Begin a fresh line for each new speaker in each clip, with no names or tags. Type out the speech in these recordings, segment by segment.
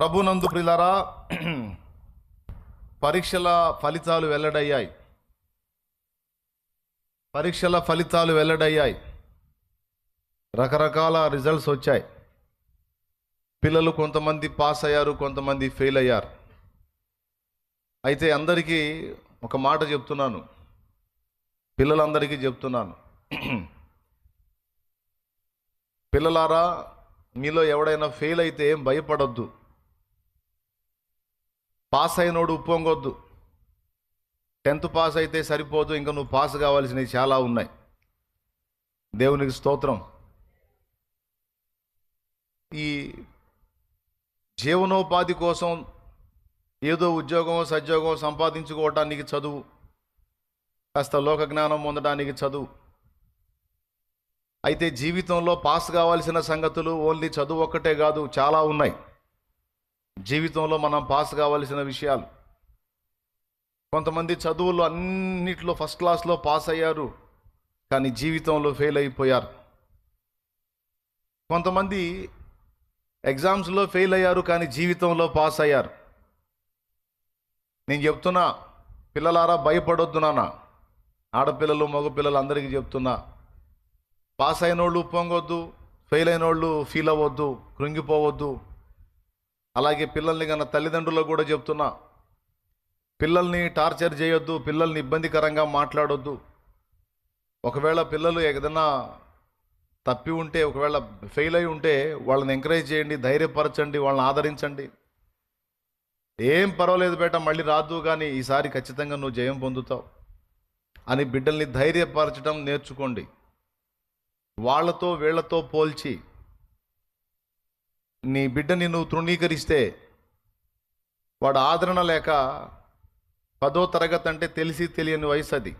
ప్రభునందు ప్రిలరా పరీక్షల ఫలితాలు వెల్లడయ్యాయి. పరీక్షల ఫలితాలు వెల్లడయ్యాయి. రకరకాల రిజల్ట్స్ వచ్చాయి. పిల్లలు కొంతమంది పాస్ అయ్యారు కొంతమంది ఫెయిల్ అయ్యారు. అయితే అందరికీ ఒక మాట చెప్తున్నాను. పిల్లలందరికీ చెప్తున్నాను. పిల్లలారా మీలో ఎవడైనా ఫెయిల్ అయితే ఏం భయపడొద్దు. పాస్ అయినోడు ఉప్పొంగొద్దు. టెన్త్ పాస్ అయితే సరిపోదు ఇంకా నువ్వు పాస్ కావాల్సినవి చాలా ఉన్నాయి. దేవునికి స్తోత్రం. ఈ జీవనోపాధి కోసం ఏదో ఉద్యోగం సద్యోగం సంపాదించుకోవటానికి చదువు. కాస్త లోక జ్ఞానం పొందడానికి చదువు. అయితే జీవితంలో పాస్ కావాల్సిన సంగతులు ఓన్లీ చదువు ఒక్కటే కాదు చాలా ఉన్నాయి. జీవితంలో మనం పాస్ కావాల్సిన విషయాలు. కొంతమంది చదువులు అన్నిట్లో ఫస్ట్ క్లాస్లో పాస్ అయ్యారు కానీ జీవితంలో ఫెయిల్ అయిపోయారు. కొంతమంది ఎగ్జామ్స్లో ఫెయిల్ అయ్యారు కానీ జీవితంలో పాస్ అయ్యారు. నేను చెప్తున్నా పిల్లలారా భయపడొద్దు నాన్న. ఆడపిల్లలు మగపిల్లలు అందరికీ చెప్తున్నా. పాస్ అయిన వాళ్ళు పొంగొద్దు ఫెయిల్ అయిన వాళ్ళు ఫీల్ అవ్వద్దు కృంగిపోవద్దు. అలాగే పిల్లల్ని కన్నా తల్లిదండ్రులకు కూడా చెప్తున్నా. పిల్లల్ని టార్చర్ చేయొద్దు పిల్లల్ని ఇబ్బందికరంగా మాట్లాడొద్దు. ఒకవేళ పిల్లలు ఏదైనా తప్పి ఉంటే ఒకవేళ ఫెయిల్ అయి ఉంటే వాళ్ళని ఎంకరేజ్ చేయండి ధైర్యపరచండి వాళ్ళని ఆదరించండి. ఏం పర్వాలేదు బేట మళ్ళీ రాదు కానీ ఈసారి ఖచ్చితంగా నువ్వు జయం పొందుతావు. అని బిడ్డల్ని ధైర్యపరచడం నేర్చుకోండి. వాళ్ళతో వీళ్ళతో పోల్చి నీ బిడ్డని నువ్వు తృణీకరిస్తే వాడు ఆదరణ లేక పదో తరగతి అంటే తెలిసి తెలియని వయసు అది.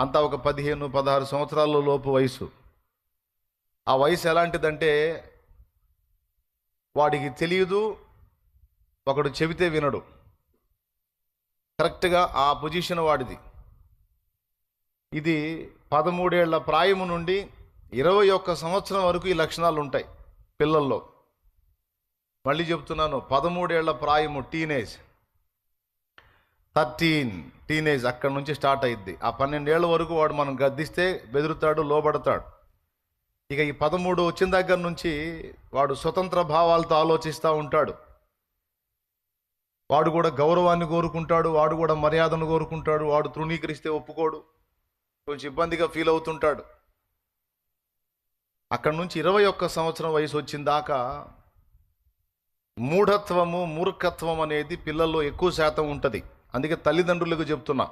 అంతా ఒక పదిహేను పదహారు సంవత్సరాల లోపు వయసు. ఆ వయసు ఎలాంటిదంటే వాడికి తెలియదు ఒకడు చెబితే వినడు. కరెక్ట్గా ఆ పొజిషన్ వాడిది. ఇది పదమూడేళ్ళ ప్రాయము నుండి ఇరవై ఒక్క సంవత్సరం వరకు ఈ లక్షణాలు ఉంటాయి పిల్లల్లో. మళ్ళీ చెప్తున్నాను పదమూడేళ్ళ ప్రాయము టీనేజ్ థర్టీన్ టీనేజ్ అక్కడి నుంచి స్టార్ట్ అయ్యిద్ది ఆ పన్నెండేళ్ళ వరకు వాడు మనం గద్దిస్తే బెదురుతాడు లోబడతాడు. ఇక ఈ పదమూడు వచ్చిన దగ్గర నుంచి వాడు స్వతంత్ర భావాలతో ఆలోచిస్తూ ఉంటాడు. వాడు కూడా గౌరవాన్ని కోరుకుంటాడు వాడు కూడా మర్యాదను కోరుకుంటాడు వాడు తృణీకరిస్తే ఒప్పుకోడు కొంచెం ఇబ్బందిగా ఫీల్ అవుతుంటాడు. అక్కడ నుంచి ఇరవై ఒక్క సంవత్సరం వయసు వచ్చిన దాకా మూఢత్వము మూర్ఖత్వం అనేది పిల్లల్లో ఎక్కువ శాతం ఉంటుంది. అందుకే తల్లిదండ్రులకు చెప్తున్నా.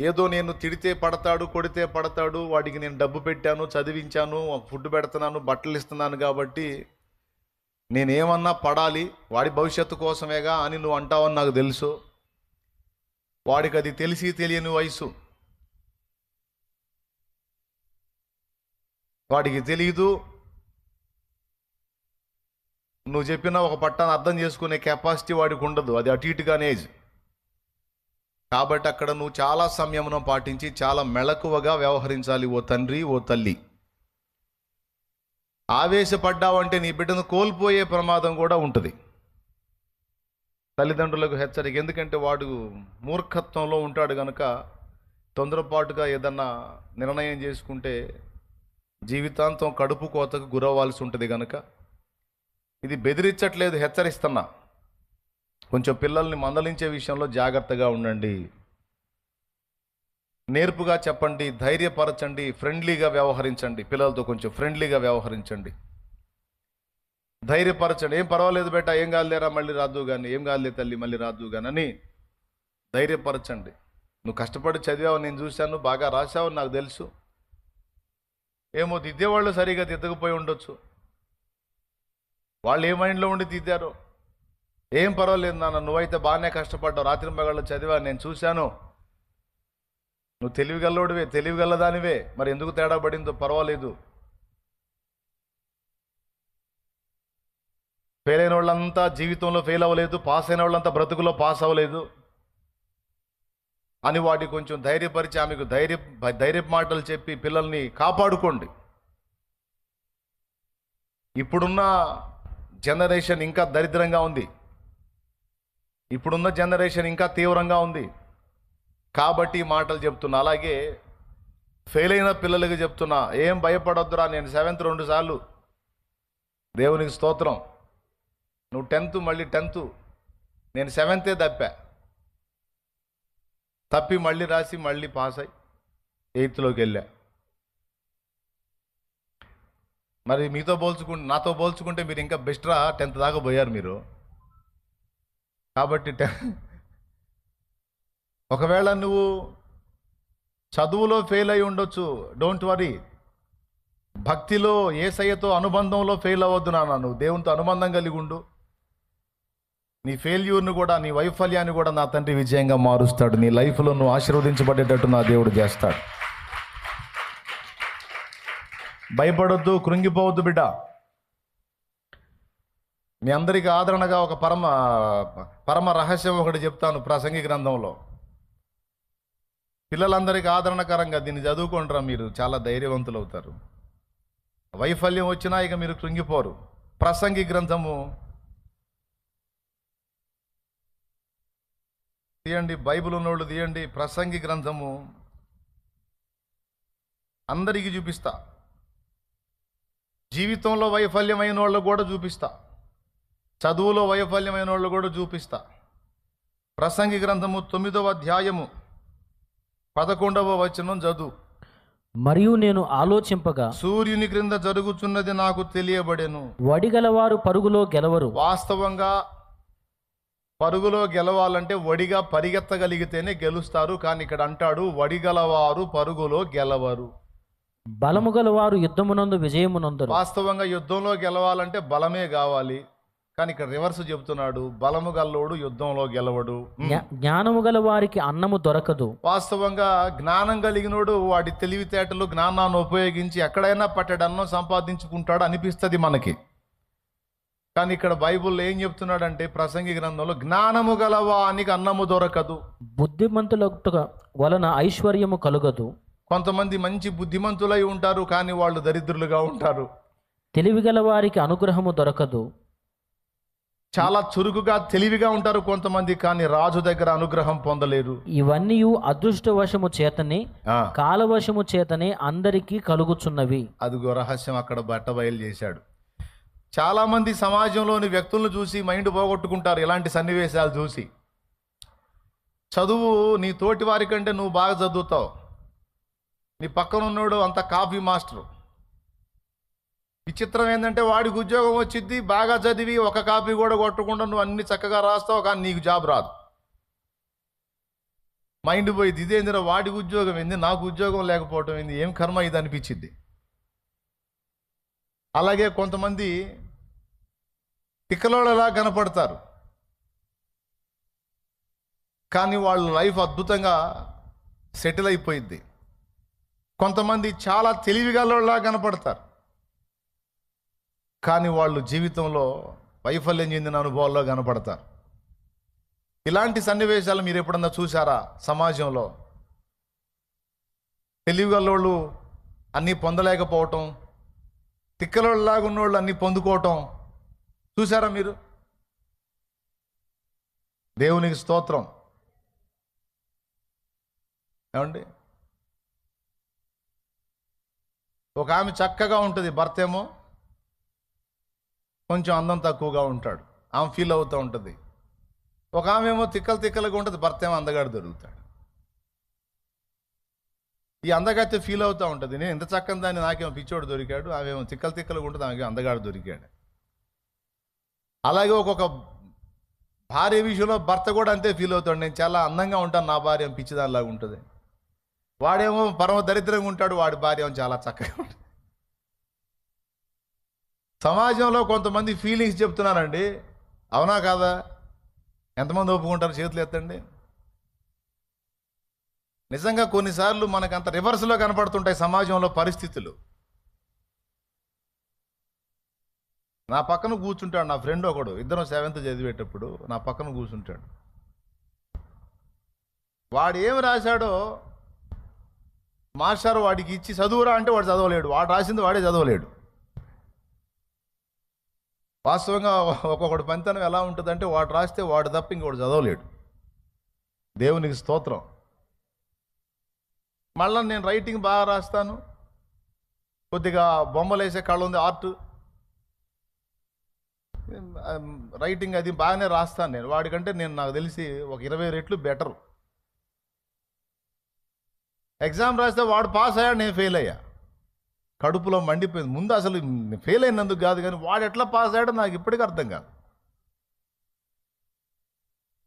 ఏదో నేను తిడితే పడతాడు కొడితే పడతాడు వాడికి నేను డబ్బు పెట్టాను చదివించాను ఫుడ్ పెడుతున్నాను బట్టలు ఇస్తున్నాను కాబట్టి నేనేమన్నా పడాలి వాడి భవిష్యత్తు కోసమేగా అని నువ్వు అంటావని నాకు తెలుసు. వాడికి అది తెలిసి తెలియని వయసు. వాడికి తెలియదు నువ్వు చెప్పిన ఒక పట్టాన్ని అర్థం చేసుకునే కెపాసిటీ వాడికి ఉండదు. అది అటు ఇటుగానే ఏజ్ కాబట్టి అక్కడ నువ్వు చాలా సంయమనం పాటించి చాలా మెళకువగా వ్యవహరించాలి ఓ తండ్రి ఓ తల్లి. ఆవేశపడ్డావంటే నీ బిడ్డను కోల్పోయే ప్రమాదం కూడా ఉంటుంది. తల్లిదండ్రులకు హెచ్చరిక. ఎందుకంటే వాడు మూర్ఖత్వంలో ఉంటాడు కనుక తొందరపాటుగా ఏదన్నా నిర్ణయం చేసుకుంటే జీవితాంతం కడుపు కోతకు గురవ్వాల్సి ఉంటుంది కనుక ఇది బెదిరించట్లేదు హెచ్చరిస్తున్నా. కొంచెం పిల్లల్ని మందలించే విషయంలో జాగ్రత్తగా ఉండండి. నేర్పుగా చెప్పండి ధైర్యపరచండి ఫ్రెండ్లీగా వ్యవహరించండి. పిల్లలతో కొంచెం ఫ్రెండ్లీగా వ్యవహరించండి. ధైర్యపరచండి. ఏం పర్వాలేదు బేట ఏం కాలేరా మళ్ళీ రాదు కానీ ఏం కాలే తల్లి మళ్ళీ రాదు కానీ అని ధైర్యపరచండి. నువ్వు కష్టపడి చదివావు నేను చూశాను బాగా రాశావు నాకు తెలుసు. ఏమో దిద్దేవాళ్ళు సరిగా దిద్దకపోయి ఉండొచ్చు. వాళ్ళు ఏ మైండ్లో ఉండి దిద్దారో ఏం పర్వాలేదు నాన్న నువ్వైతే బాగానే కష్టపడ్డావు. రాత్రి మగాళ్ళు చదివా నేను చూశాను. నువ్వు తెలివిగల్లోడివే తెలివిగల్లదానివే మరి ఎందుకు తేడా పడిందో పర్వాలేదు. ఫెయిల్ అయిన వాళ్ళంతా జీవితంలో ఫెయిల్ అవ్వలేదు పాస్ అయిన వాళ్ళంతా బ్రతుకులో పాస్ అవ్వలేదు. అని వాటి కొంచెం ధైర్యపరిచి ఆమెకు ధైర్య ధైర్య మాటలు చెప్పి పిల్లల్ని కాపాడుకోండి. ఇప్పుడున్న జనరేషన్ ఇంకా దరిద్రంగా ఉంది. ఇప్పుడున్న జనరేషన్ ఇంకా తీవ్రంగా ఉంది. కాబట్టి మాటలు చెప్తున్నా. అలాగే ఫెయిల్ అయిన పిల్లలకి చెప్తున్నా. ఏం భయపడొద్దురా నేను సెవెంత్ రెండు సార్లు. దేవునికి స్తోత్రం. నువ్వు టెన్త్ మళ్ళీ టెన్త్. నేను సెవెంతే తప్పా? తప్పి మళ్ళీ రాసి మళ్ళీ పాస్ అయ్యి ఎయిత్లోకి వెళ్ళా. మరి మీతో పోల్చుకుంటే నాతో పోల్చుకుంటే మీరు ఇంకా బెస్ట్రా టెన్త్ దాకా పోయారు మీరు. కాబట్టి టె- ఒకవేళ నువ్వు చదువులో ఫెయిల్ అయి ఉండొచ్చు డోంట్ వరీ. భక్తిలో ఏసయ్యతో అనుబంధంలో ఫెయిల్ అవ్వద్దు నాన్న నువ్వు దేవునితో అనుబంధం కలిగి ఉండు. నీ ఫెయిల్యూర్ను కూడా నీ వైఫల్యాన్ని కూడా నా తండ్రి విజయంగా మారుస్తాడు. నీ లైఫ్లో నువ్వు ఆశీర్వదించబడేటట్టు నా దేవుడు చేస్తాడు. భయపడొద్దు కృంగిపోవద్దు బిడ్డ. మీ అందరికీ ఆదరణగా ఒక పరమ పరమ రహస్యం ఒకటి చెప్తాను ప్రసంగి గ్రంథంలో. పిల్లలందరికీ ఆదరణకరంగా దీన్ని చదువుకుంటారా మీరు చాలా ధైర్యవంతులు అవుతారు వైఫల్యం వచ్చినా ఇక మీరు కృంగిపోరు. ప్రసంగి గ్రంథము తీయండి బైబిల్ ఉన్నోళ్ళు తీయండి ప్రసంగి గ్రంథము అందరికీ చూపిస్తా. జీవితంలో వైఫల్యమైన వాళ్ళు కూడా చూపిస్తా. చదువులో వైఫల్యమైన వాళ్ళు కూడా చూపిస్తా. ప్రసంగి గ్రంథము తొమ్మిదవ అధ్యాయము పదకొండవ వచనం చదువు.
మరియు నేను ఆలోచింపగా
సూర్యుని క్రింద జరుగుతున్నది నాకు తెలియబడెను.
వడిగలవారు పరుగులో గెలవరు.
వాస్తవంగా పరుగులో గెలవాలంటే వడిగా పరిగెత్తగలిగితేనే గెలుస్తారు. కానీ ఇక్కడ అంటాడు వడిగలవారు పరుగులో గెలవరు.
బలము గలవారు యుద్ధమునందు విజయమునందరు
వాస్తవంగా యుద్ధంలో గెలవాలంటే బలమే కావాలి. కానీ ఇక్కడ రివర్స్ చెప్తున్నాడు బలము గల్లోడు యుద్ధంలో గెలవడు.
జ్ఞానము గల వారికి అన్నము దొరకదు.
వాస్తవంగా జ్ఞానం కలిగినోడు వాడి తెలివితేటలు జ్ఞానాన్ని ఉపయోగించి ఎక్కడైనా పట్టడన్నో సంపాదించుకుంటాడు అనిపిస్తుంది మనకి. కానీ ఇక్కడ బైబుల్ ఏం చెప్తున్నాడంటే ప్రసంగి గ్రంథంలో జ్ఞానము గలవానికి అన్నము దొరకదు.
బుద్ధిమంతుల వలన ఐశ్వర్యము కలుగదు.
కొంతమంది మంచి బుద్ధిమంతులై ఉంటారు కానీ వాళ్ళు దరిద్రులుగా ఉంటారు.
తెలివిగల వారికి అనుగ్రహము దొరకదు.
చాలా చురుకుగా తెలివిగా ఉంటారు కొంతమంది కానీ రాజు దగ్గర అనుగ్రహం పొందలేరు.
ఇవన్నీ అదృష్టవశము చేతనే కాలవశము చేతనే అందరికీ కలుగుచున్నవి.
అదిగో రహస్యం అక్కడ బట్ట బయలు చేశాడు. చాలామంది సమాజంలోని వ్యక్తులను చూసి మైండ్ పోగొట్టుకుంటారు ఇలాంటి సన్నివేశాలు చూసి. చదువు నీ తోటి వారి కంటే నువ్వు బాగా చదువుతావు. నీ పక్కన ఉన్నోడు అంత కాఫీ మాస్టరు. విచిత్రం ఏంటంటే వాడికి ఉద్యోగం వచ్చింది బాగా చదివి ఒక కాపీ కూడా కొట్టకుండా నువ్వు అన్ని చక్కగా రాస్తావు కానీ నీకు జాబ్ రాదు. మైండ్ పోయింది ఇదేందిరా వాడికి ఉద్యోగం ఏంది నాకు ఉద్యోగం లేకపోవటం ఏంది ఏం కర్మ ఇది అనిపించింది అలాగే కొంతమంది తిక్కలోళ్ళలా కనపడతారు? కానీ వాళ్ళ లైఫ్ అద్భుతంగా సెటిల్ అయిపోయింది. కొంతమంది చాలా తెలివిగలలా కనపడతారు. కానీ వాళ్ళు జీవితంలో వైఫల్యం చెందిన అనుభవాల్లో కనపడతారు. ఇలాంటి సన్నివేశాలు మీరు ఎప్పుడన్నా చూసారా సమాజంలో? తెలివిగల్లోళ్ళు అన్నీ పొందలేకపోవటం తిక్కలోళ్ళలాగా ఉన్నోళ్ళు అన్నీ పొందుకోవటం చూసారా మీరు? దేవునికి స్తోత్రం. ఏమండి? ఒక ఆమె చక్కగా ఉంటుంది భర్త ఏమో కొంచెం అందం తక్కువగా ఉంటాడు. ఆమె ఫీల్ అవుతూ ఉంటుంది. ఒక ఆమె ఏమో తిక్కలు తిక్కలుగా ఉంటుంది భర్త ఏమో అందగాడు దొరుకుతాడు. ఈ అందగాడితే ఫీల్ అవుతూ ఉంటుంది. నేను ఇంత చక్కని దాన్ని నాకేమో పిచ్చోడు దొరికాడు ఆమెమో తిక్కలు తిక్కలుగా ఉంటుంది ఆమెకి అందగాడు దొరికాడు. అలాగే ఒక్కొక్క భార్య విషయంలో భర్త కూడా అంతే ఫీల్ అవుతాడు. నేను చాలా అందంగా ఉంటాను నా భార్య పిచ్చిదానిలాగా ఉంటుంది. వాడేమో పరమ దరిద్రంగా ఉంటాడు వాడి భార్య చాలా చక్కగా ఉంటుంది. సమాజంలో కొంతమంది ఫీలింగ్స్ చెప్తున్నారండి. అవునా కాదా? ఎంతమంది ఒప్పుకుంటారు చేతులు ఎత్తండి? నిజంగా కొన్నిసార్లు మనకు అంత రివర్స్లో కనపడుతుంటాయి సమాజంలో పరిస్థితులు. నా పక్కన కూర్చుంటాడు నా ఫ్రెండ్ ఒకడు. ఇద్దరం సెవెంత్ చదివేటప్పుడు నా పక్కన కూర్చుంటాడు. వాడు ఏమి రాశాడో మాస్టర్ వాడికి ఇచ్చి చదువురా అంటే వాడు చదవలేడు. వాడు రాసింది వాడే చదవలేడు. వాస్తవంగా ఒక్కొక్కటి పంతనం ఎలా ఉంటుందంటే వాడు రాస్తే వాడు తప్ప ఇంకోటి చదవలేడు. దేవునికి స్తోత్రం. మళ్ళీ నేను రైటింగ్ బాగా రాస్తాను. కొద్దిగా బొమ్మలు వేసే కళ ఉంది ఆర్ట్ రైటింగ్ అది బాగానే రాస్తాను నేను. వాడికంటే నేను నాకు తెలిసి ఒక ఇరవై రెట్లు బెటర్ ఎగ్జామ్ రాస్తే వాడు పాస్ అయ్యాడు నేను ఫెయిల్ అయ్యా. కడుపులో మండిపోయింది. ముందు అసలు ఫెయిల్ అయినందుకు కాదు కానీ వాడు ఎట్లా పాస్ అయ్యాడో నాకు ఇప్పటికీ అర్థం కాదు.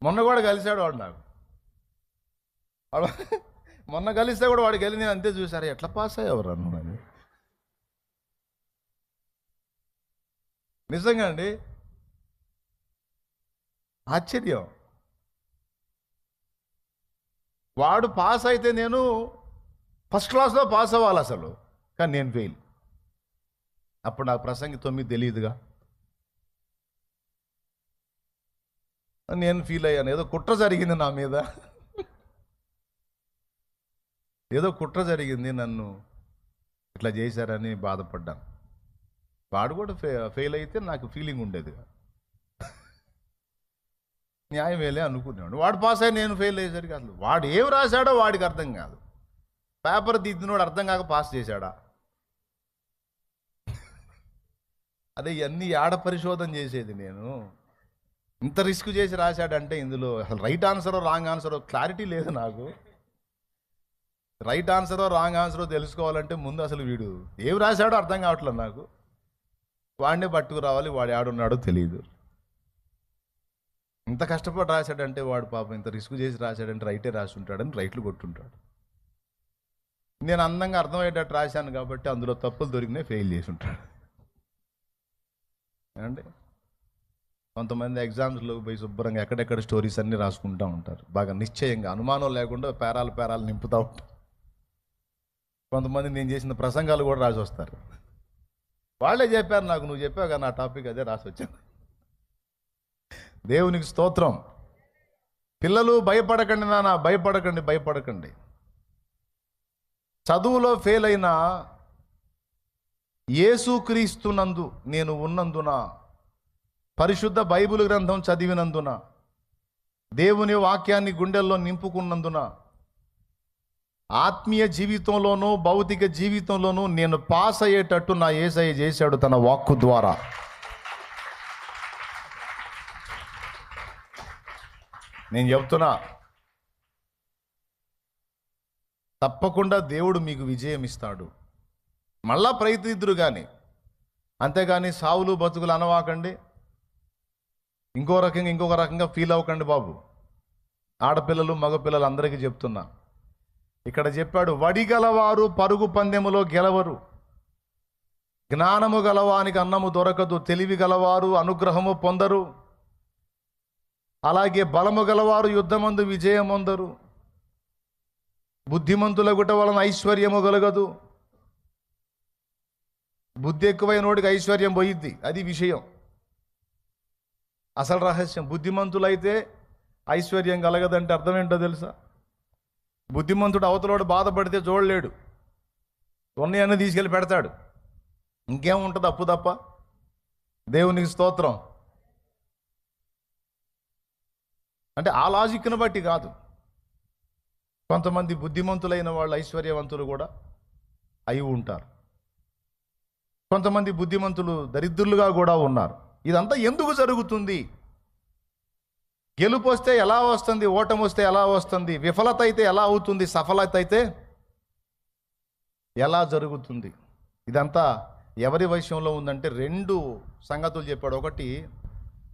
మొన్న కూడా కలిశాడు వాడు నాకు. వాడు మొన్న కలిస్తే కూడా వాడికి వెళ్ళి నేను అంతే చూసారు ఎట్లా పాస్ అయ్యేవారు అన్నాను నిజంగా అండి ఆశ్చర్యం. వాడు పాస్ అయితే నేను ఫస్ట్ క్లాస్లో పాస్ అవ్వాలి అసలు కానీ నేను ఫెయిల్. అప్పుడు నాకు ప్రసంగి తొమ్మిది తెలియదుగా. నేను ఫీల్ అయ్యాను. ఏదో కుట్ర జరిగింది నా మీద. ఏదో కుట్ర జరిగింది నన్ను. ఇట్లా చేశారని బాధపడ్డాను. వాడు కూడా ఫెయిల్ అయితే నాకు ఫీలింగ్ ఉండేది న్యాయమేలే అనుకునేవాడు. వాడు పాస్ అయ్యి నేను ఫెయిల్ అయ్యేసరికి అసలు వాడు ఏం రాశాడో వాడికి అర్థం కాదు. పేపర్ దిద్దినోడు అర్థం కాక పాస్ చేశాడా? అదే ఇవన్నీ ఆడ పరిశోధన చేసేది నేను? ఇంత రిస్క్ చేసి రాశాడంటే ఇందులో అసలు రైట్ ఆన్సరో రాంగ్ ఆన్సరో క్లారిటీ లేదు నాకు. రైట్ ఆన్సరో రాంగ్ ఆన్సరో తెలుసుకోవాలంటే ముందు అసలు వీడు ఏం రాశాడో అర్థం కావట్లేదు నాకు. వాడినే పట్టుకు రావాలి వాడు ఆడున్నాడో తెలియదు ఇంత కష్టపడి రాశాడంటే వాడు పాపం ఇంత రిస్క్ చేసి రాశాడంటే రైటే రాసి ఉంటాడని రైట్లు కొట్టుంటాడు. నేను అందంగా అర్థమయ్యేటట్టు రాశాను కాబట్టి అందులో తప్పులు దొరికినాయి ఫెయిల్ చేసి ఉంటాడు ఏమండి? కొంతమంది ఎగ్జామ్స్లో పోయి శుభ్రంగా ఎక్కడెక్కడ స్టోరీస్ అన్నీ రాసుకుంటూ ఉంటారు. బాగా నిశ్చయంగా అనుమానం లేకుండా పేరాలు పేరాలు నింపుతూ ఉంటారు. కొంతమంది నేను చేసిన ప్రసంగాలు కూడా రాసి వస్తారు. వాళ్ళే చెప్పారు నాకు నువ్వు చెప్పావు కానీ నా టాపిక్ అదే రాసి వచ్చాను. దేవునికి స్తోత్రం. పిల్లలు భయపడకండి నాన్న భయపడకండి భయపడకండి. చదువులో ఫెయిల్ అయిన యేసుక్రీస్తునందు నేను ఉన్నందున పరిశుద్ధ బైబిల్ గ్రంథం చదివినందున దేవుని వాక్యాన్ని గుండెల్లో నింపుకున్నందున ఆత్మీయ జీవితంలోనూ భౌతిక జీవితంలోనూ నేను పాస్ అయ్యేటట్టు నా ఏసయ్య చేశాడు తన వాక్కు ద్వారా. నేను చెప్తున్నా. తప్పకుండా దేవుడు మీకు విజయం ఇస్తాడు. మళ్ళా ప్రయత్నిద్దురు కానీ అంతేగాని సావులు బతుకులు అనవాకండి. ఇంకో రకంగా ఇంకొక రకంగా ఫీల్ అవ్వకండి బాబు. ఆడపిల్లలు మగపిల్లలు అందరికీ చెప్తున్నా. ఇక్కడ చెప్పాడు వడి గలవారు పరుగు పందెములో గెలవరు. జ్ఞానము గలవానికి అన్నము దొరకదు. తెలివి గలవారు అనుగ్రహము పొందరు. అలాగే బలము గలవారు యుద్ధమందు విజయమొందరు. బుద్ధిమంతుల గుట వలన ఐశ్వర్యము కలగదు బుద్ధి ఎక్కువైనోడికి ఐశ్వర్యం పోయిద్ది. అది విషయం. అసలు రహస్యం. బుద్ధిమంతులైతే ఐశ్వర్యం కలగదంటే అర్థం ఏంటో తెలుసా? బుద్ధిమంతుడు అవతలోడు బాధపడితే చూడలేడు. ఉన్నాయన్నీ తీసుకెళ్ళి పెడతాడు. ఇంకేం ఉంటుంది అప్పు తప్ప? దేవునికి స్తోత్రం. అంటే ఆ లాజిక్ను బట్టి కాదు. కొంతమంది బుద్ధిమంతులైన వాళ్ళు ఐశ్వర్యవంతులు కూడా అయి ఉంటారు. కొంతమంది బుద్ధిమంతులు దరిద్రులుగా కూడా ఉన్నారు. ఇదంతా ఎందుకు జరుగుతుంది? గెలుపు వస్తే ఎలా వస్తుంది? ఓటమి వస్తే ఎలా వస్తుంది? విఫలత అయితే ఎలా అవుతుంది? సఫలత అయితే ఎలా జరుగుతుంది? ఇదంతా ఎవరి వశంలో ఉందంటే రెండు సంగతులు చెప్పాడు. ఒకటి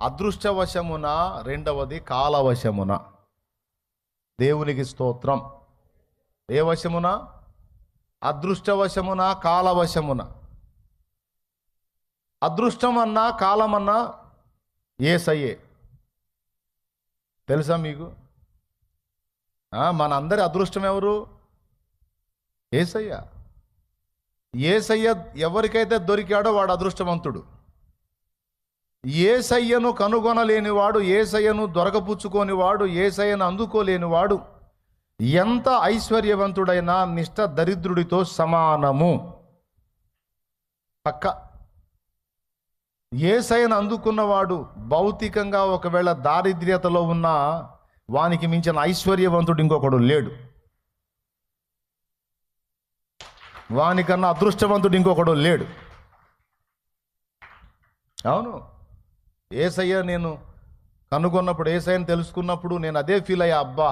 అదృష్టవశమున రెండవది కాలవశమున. దేవునికి స్తోత్రం. ఏ వశమున? అదృష్టవశమున కాలవశమున. అదృష్టమన్నా కాలమన్నా ఏసయ్యే. తెలుసా మీకు? మనందరి మన అందరి అదృష్టం ఎవరు ఏసయ్య. ఏసయ్య ఎవరికైతే దొరికాడో వాడు అదృష్టవంతుడు. ఏసయ్యను కనుగొనలేనివాడు ఏసయ్యను దొరకపుచ్చుకోనివాడు ఏసయ్యను అందుకోలేనివాడు ఎంత ఐశ్వర్యవంతుడైనా నిష్ట దరిద్రుడితో సమానము. పక్క. ఏసైను అందుకున్నవాడు భౌతికంగా ఒకవేళ దారిద్ర్యతలో ఉన్న వానికి మించిన ఐశ్వర్యవంతుడు ఇంకొకడు లేడు. వానికన్నా అదృష్టవంతుడు ఇంకొకడు లేడు. అవును. ఏసయ్య నేను కనుగొన్నప్పుడు ఏసయ్యని తెలుసుకున్నప్పుడు నేను అదే ఫీల్ అయ్యా అబ్బా!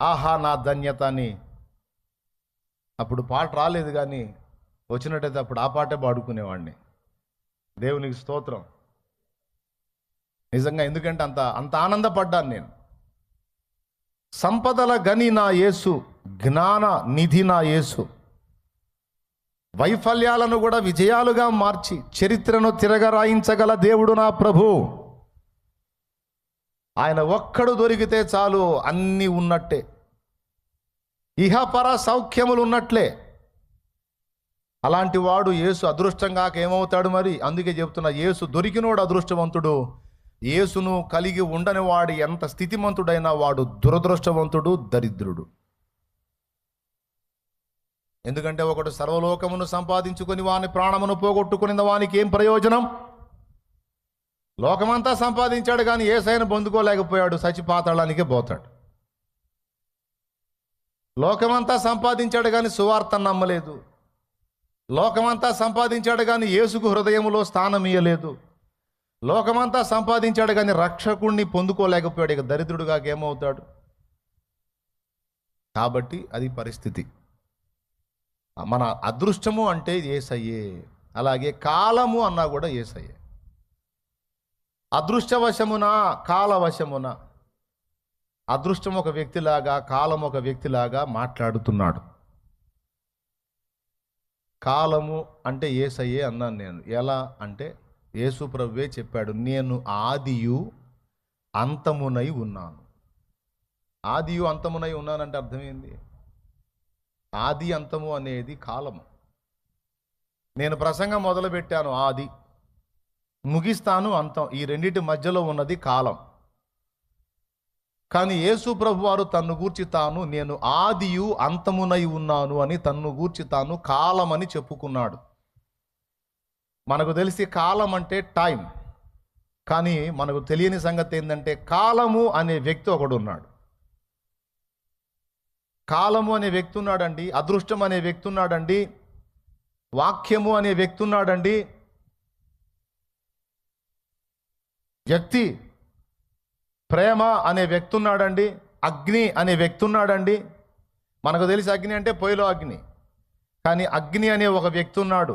ఆహా నా ధన్యత అని. అప్పుడు పాట రాలేదు కానీ వచ్చినట్టయితే అప్పుడు ఆ పాటే పాడుకునేవాడిని. దేవునికి స్తోత్రం. నిజంగా ఎందుకంటే అంత అంత ఆనందపడ్డాను నేను. సంపదల గని నా యేసు జ్ఞాన నిధి నా యేసు. వైఫల్యాలను కూడా విజయాలుగా మార్చి చరిత్రను తిరగరాయించగల దేవుడు నా ప్రభు. ఆయన ఒక్కడు దొరికితే చాలు అన్నీ ఉన్నట్టే. ఇహపర సౌఖ్యములు ఉన్నట్లే. అలాంటి వాడు యేసు అదృష్టంగా ఏమవుతాడు మరి? అందుకే చెప్తున్నా యేసు దొరికినోడు అదృష్టవంతుడు. యేసును కలిగి ఉండని వాడు ఎంత స్థితిమంతుడైనా వాడు దురదృష్టవంతుడు దరిద్రుడు. ఎందుకంటే ఒకడు సర్వలోకమును సంపాదించుకొని వాని ప్రాణమును పోగొట్టుకుని వానికి ఏం ప్రయోజనం? లోకమంతా సంపాదించాడు కానీ ఏ సైన్ పొందుకోలేకపోయాడు సచిపాతాళానికే పోతాడు. లోకమంతా సంపాదించాడు కానీ సువార్త నమ్మలేదు. లోకమంతా సంపాదించాడు కానీ యేసుకు హృదయములో స్థానం ఇయ్యలేదు. లోకమంతా సంపాదించాడు కానీ రక్షకుణ్ణి పొందుకోలేకపోయాడు ఇక దరిద్రుడుగా ఏమవుతాడు? కాబట్టి అది పరిస్థితి. మన అదృష్టము అంటే ఏసయ్యే. అలాగే కాలము అన్నా కూడా ఏసయ్యే. అదృష్టవశమున కాలవశమున అదృష్టం ఒక వ్యక్తిలాగా కాలం ఒక వ్యక్తిలాగా మాట్లాడుతున్నాడు. కాలము అంటే ఏసయ్యే అన్నాను నేను. ఎలా అంటే యేసు ప్రభువే చెప్పాడు నేను ఆదియు అంతమునై ఉన్నాను. ఆదియు అంతమునై ఉన్నానంటే అర్థమైంది ఆది అంతము అనేది కాలము. నేను ప్రసంగం మొదలుపెట్టాను ఆది. ముగిస్తాను అంతం. ఈ రెండింటి మధ్యలో ఉన్నది కాలం. కానీ యేసు ప్రభు వారు తన్ను గూర్చి తాను నేను ఆదియు అంతమునై ఉన్నాను అని తన్ను గూర్చి తాను కాలమని చెప్పుకున్నాడు. మనకు తెలిసి కాలం అంటే టైం. కానీ మనకు తెలియని సంగతి ఏంటంటే కాలము అనే వ్యక్తి ఒకడు ఉన్నాడు కాలము అనే వ్యక్తి ఉన్నాడండి అదృష్టం అనే వ్యక్తి ఉన్నాడండి వాక్యము అనే వ్యక్తి ఉన్నాడండి వ్యక్తి ప్రేమ అనే వ్యక్తి ఉన్నాడండి అగ్ని అనే వ్యక్తి ఉన్నాడండి మనకు తెలిసి అగ్ని అంటే పొయ్యిలో అగ్ని కానీ అగ్ని అనే ఒక వ్యక్తి ఉన్నాడు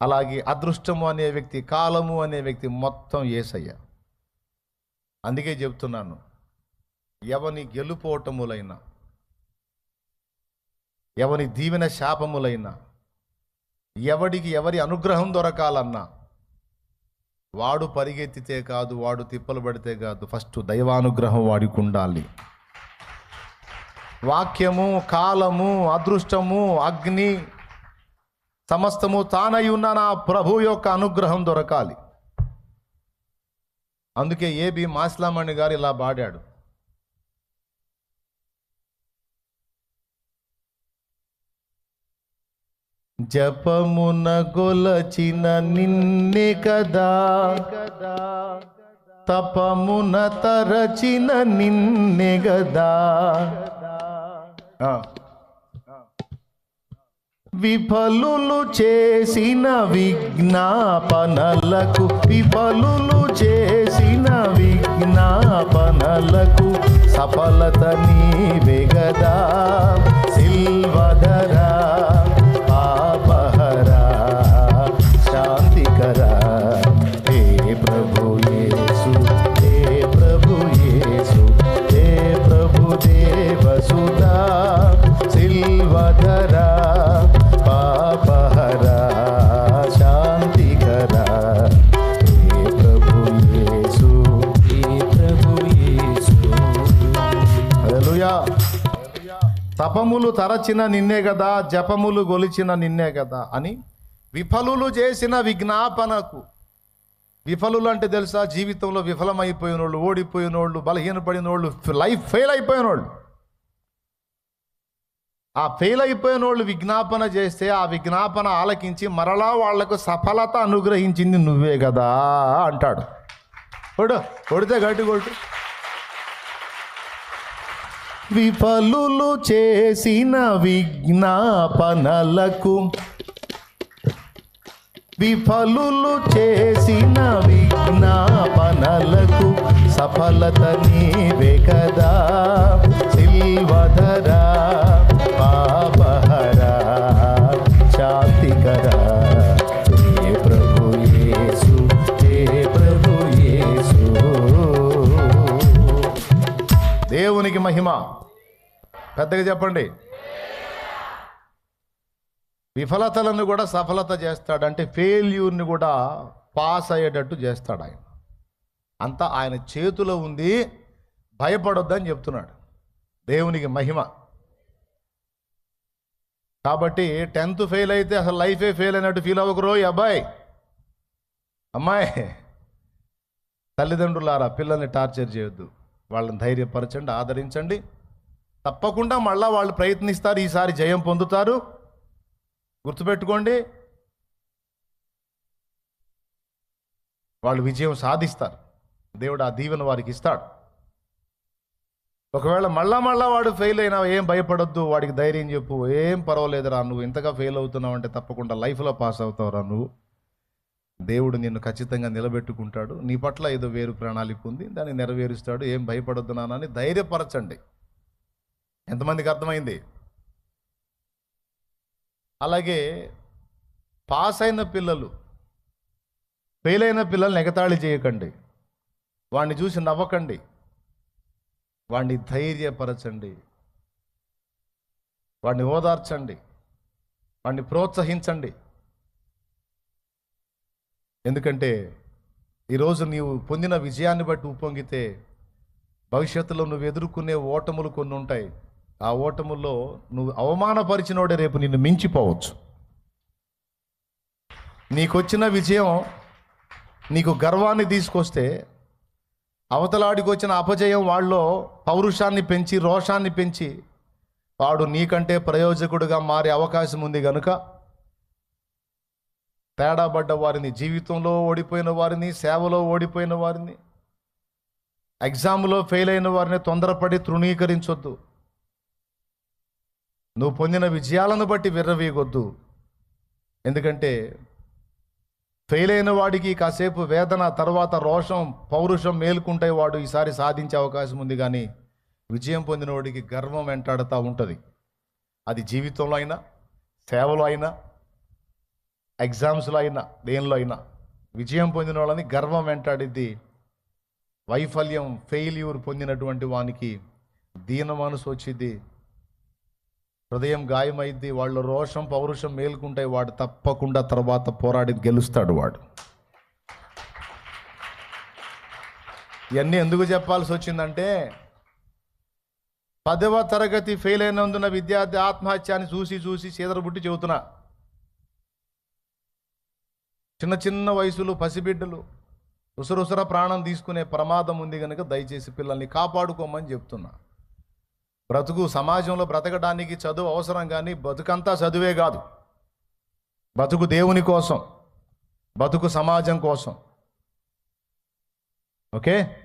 అలాగే అదృష్టము అనే వ్యక్తి కాలము అనే వ్యక్తి మొత్తం ఏసయ్య. అందుకే చెప్తున్నాను ఎవని గెలుపోటములైన ఎవని దీవెన శాపములైన ఎవడికి ఎవరి అనుగ్రహం దొరకాలన్నా వాడు పరిగెత్తితే కాదు వాడు తిప్పలు పడితే కాదు ఫస్ట్ దైవానుగ్రహం వాడికి ఉండాలి. వాక్యము కాలము అదృష్టము అగ్ని సమస్తము తానై ఉన్న నా ప్రభు యొక్క అనుగ్రహం దొరకాలి. అందుకే ఏబి మాస్లామణి గారు ఇలా పాడాడు. జపమున గొలచిన నిన్నే కదా. తపమున తరచిన నిన్నే గదా. విఫలులు చేసిన విజ్ఞాపనలకు విఫలులు చేసిన విజ్ఞాపనలకు సఫలత నీవే గదా సిల్వధరా తరచిన నిన్నే కదా జపములు గొలిచిన నిన్నే కదా అని విఫలులు చేసిన విజ్ఞాపనకు. విఫలులు అంటే తెలుసా? జీవితంలో విఫలమైపోయిన వాళ్ళు ఓడిపోయిన వాళ్ళు బలహీనపడిన వాళ్ళు లైఫ్ ఫెయిల్ అయిపోయిన వాళ్ళు ఆ ఫెయిల్ అయిపోయిన వాళ్ళు విజ్ఞాపన చేస్తే ఆ విజ్ఞాపన ఆలకించి మరలా వాళ్ళకు సఫలత అనుగ్రహించింది నువ్వే కదా అంటాడు. కొడు కొడితే గట్టి కొట్టు. విఫలులు చేసిన విజ్ఞాపనలకు విఫలులు చేసిన విజ్ఞాపనలకు సఫలత నీవే కదా. సిల్వధరా పాపహరా శాంతికరా హే ప్రభు యేసు హే ప్రభు యేసు. దేవునికి మహిమ. పెద్దగా చెప్పండి. విఫలతలను కూడా సఫలత చేస్తాడు అంటే ఫెయిల్యూర్ని కూడా పాస్ అయ్యేటట్టు చేస్తాడు ఆయన. అంతా ఆయన చేతిలో ఉంది భయపడొద్దని చెప్తున్నాడు. దేవునికి మహిమ. కాబట్టి టెన్త్ ఫెయిల్ అయితే అసలు లైఫే ఫెయిల్ అయినట్టు ఫీల్ అవ్వకరో అబ్బాయి. అమ్మాయి తల్లిదండ్రులారా పిల్లల్ని టార్చర్ చేయొద్దు. వాళ్ళని ధైర్యపరచండి ఆదరించండి. తప్పకుండా మళ్ళా వాళ్ళు ప్రయత్నిస్తారు ఈసారి జయం పొందుతారు. గుర్తుపెట్టుకోండి వాళ్ళు విజయం సాధిస్తారు. దేవుడు ఆ దీవెన వారికి ఇస్తాడు. ఒకవేళ మళ్ళా మళ్ళా వాడు ఫెయిల్ అయినా ఏం భయపడొద్దు వాడికి ధైర్యం చెప్పు ఏం పర్వాలేదురా నువ్వు ఇంతగా ఫెయిల్ అవుతున్నావు అంటే తప్పకుండా లైఫ్లో పాస్ అవుతావురా నువ్వు. దేవుడు నిన్ను ఖచ్చితంగా నిలబెట్టుకుంటాడు. నీ పట్ల ఏదో వేరు ప్రణాళిక ఉంది దాన్ని నెరవేరుస్తాడు ఏం భయపడొద్దు నానని ధైర్యపరచండి. ఎంతమందికి అర్థమైంది? అలాగే పాస్ అయిన పిల్లలు ఫెయిల్ అయిన పిల్లల్ని ఎగతాళి చేయకండి. వాడిని చూసి నవ్వకండి. వాడిని ధైర్యపరచండి. వాడిని ఓదార్చండి. వాడిని ప్రోత్సహించండి. ఎందుకంటే ఈరోజు నీవు పొందిన విజయాన్ని బట్టి ఉప్పొంగితే భవిష్యత్తులో నువ్వు ఎదుర్కొనే ఓటములు కొన్ని ఉంటాయి ఆ ఓటములో నువ్వు అవమానపరిచినోడే రేపు నిన్ను మించిపోవచ్చు. నీకొచ్చిన విజయం నీకు గర్వాన్ని తీసుకొస్తే అవతలాడికి వచ్చిన అపజయం వాళ్ళలో పౌరుషాన్ని పెంచి రోషాన్ని పెంచి వాడు నీకంటే ప్రయోజకుడుగా మారే అవకాశం ఉంది గనుక తేడాబడ్డ వారిని జీవితంలో ఓడిపోయిన వారిని సేవలో ఓడిపోయిన వారిని ఎగ్జామ్లో ఫెయిల్ అయిన వారిని తొందరపడి తృణీకరించొద్దు. నువ్వు పొందిన విజయాలను బట్టి విర్రవీయగొద్దు. ఎందుకంటే ఫెయిల్ అయిన వాడికి కాసేపు వేదన తర్వాత రోషం పౌరుషం మేలుకుంటే వాడు ఈసారి సాధించే అవకాశం ఉంది కానీ విజయం పొందిన వాడికి గర్వం వెంటాడుతూ ఉంటుంది. అది జీవితంలో అయినా సేవలో అయినా ఎగ్జామ్స్లో అయినా దేనిలో అయినా విజయం పొందిన వాళ్ళని గర్వం వెంటాడిద్ది. వైఫల్యం ఫెయిల్యూర్ పొందినటువంటి వానికి దీన మనసు వచ్చింది హృదయం గాయమైద్ది వాళ్ళు రోషం పౌరుషం మేలుకుంటాయి వాడు తప్పకుండా తర్వాత పోరాడి గెలుస్తాడు వాడు. ఇవన్నీ ఎందుకు చెప్పాల్సి వచ్చిందంటే పదవ తరగతి ఫెయిల్ అయినందున విద్యార్థి ఆత్మహత్యాన్ని చూసి చూసి చీదరబుట్టి చెబుతున్నా. చిన్న చిన్న వయసులో పసిబిడ్డలు ఉసరుసర ప్రాణం తీసుకునే ప్రమాదం ఉంది కనుక దయచేసి పిల్లల్ని కాపాడుకోమని చెప్తున్నా. బ్రతుకు సమాజంలో బ్రతకడానికి చదువు అవసరం కానీ బతుకంతా చదువే కాదు. బతుకు దేవుని కోసం బతుకు సమాజం కోసం. ఓకే?